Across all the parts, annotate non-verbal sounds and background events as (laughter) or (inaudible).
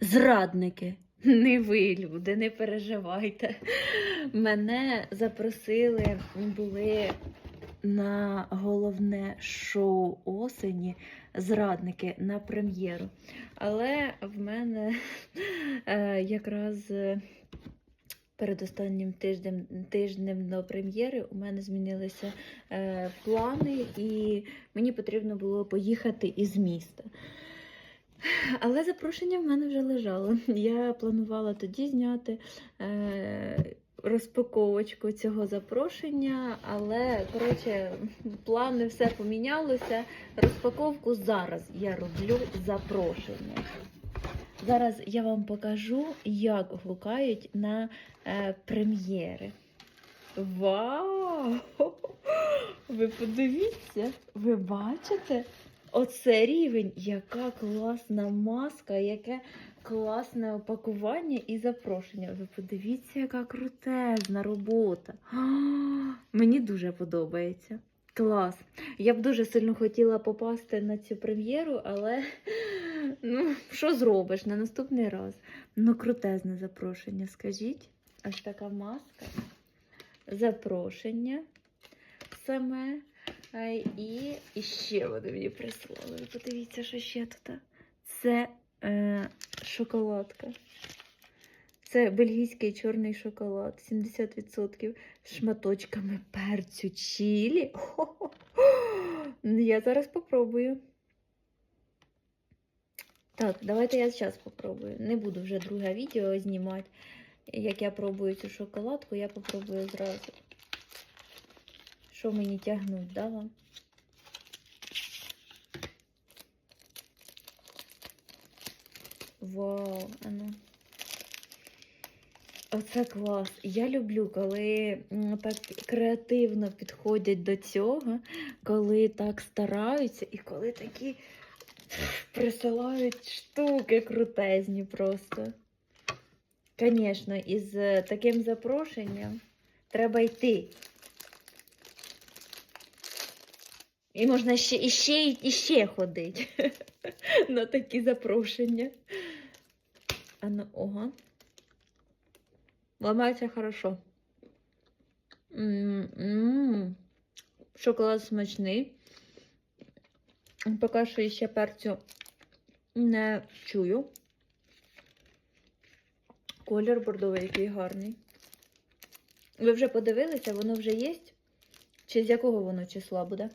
зрадники. Не ви, люди, не переживайте. Мене запросили, були на головне шоу осені зрадники на прем'єру. Але в мене е, якраз е, перед останнім тижнем, тижнем до прем'єри у мене змінилися е, плани, і мені потрібно було поїхати із міста. Але запрошення в мене вже лежало. Я планувала тоді зняти е, розпаковочку цього запрошення, але коротше, плани все помінялося. Розпаковку зараз я роблю запрошення. Зараз я вам покажу, як гукають на е, прем'єри. Вау! (laughs) Ви подивіться, ви бачите? Оце рівень, яка класна маска, яке класне опакування і запрошення. Ви подивіться, яка крутезна робота. А, Мені дуже подобається. Клас. Я б дуже сильно хотіла попасти на цю прем'єру, але ну, що зробиш на наступний раз? Ну, крутезне запрошення, скажіть. Ось така маска. Запрошення саме. А, І, ще вони мені прислали. Подивіться, що ще тут. Це е, шоколадка. Це бельгійський чорний шоколад, 70% з шматочками перцю чілі. Хо-хо-хо. Я зараз попробую. Так, давайте я зараз попробую. Не буду вже друге відео знімати. Як я пробую цю шоколадку, я попробую зразу. Що мені тягнуть, да вам? Вау, ану. Оце клас. Я люблю, коли так креативно підходять до цього, коли так стараються і коли такі присилають штуки крутезні просто. Звісно, із е, таким запрошенням треба йти. І можна ще і ще, і ще ходити (laughs) на такі запрошення. А ну, ого. Ламається хорошо. М-м-м. Шоколад смачний. Поки що ще перцю не чую. Колір бордовий який гарний. Ви вже подивилися, воно вже є? Чи з якого воно числа буде?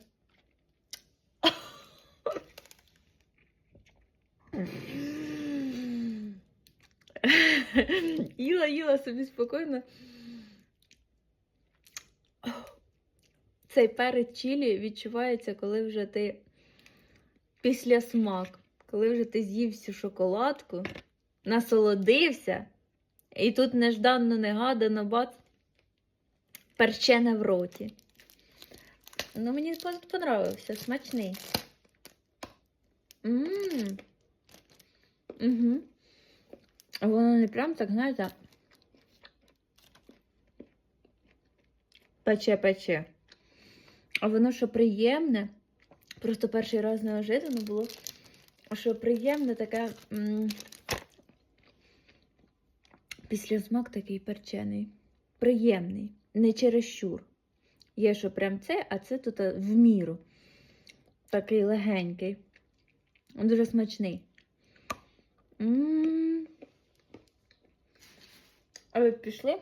(laughs) Їла, їла собі спокійно. Цей перець чилі відчувається, коли вже ти після смак, коли вже ти з'їв всю шоколадку, насолодився, і тут нежданно негадано бац, перчене в роті. Ну, мені понравився, смачний. Ммм. Угу. Воно не прям так, знаєте, пече-пече. А воно що приємне, просто перший раз неожиданно було, що приємне таке м післясмак такий перчений. Приємний, не чересчур. Є, що прям це, а це тут в міру. Такий легенький. Дуже смачний. М А ви пішли?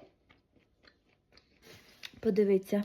Подивіться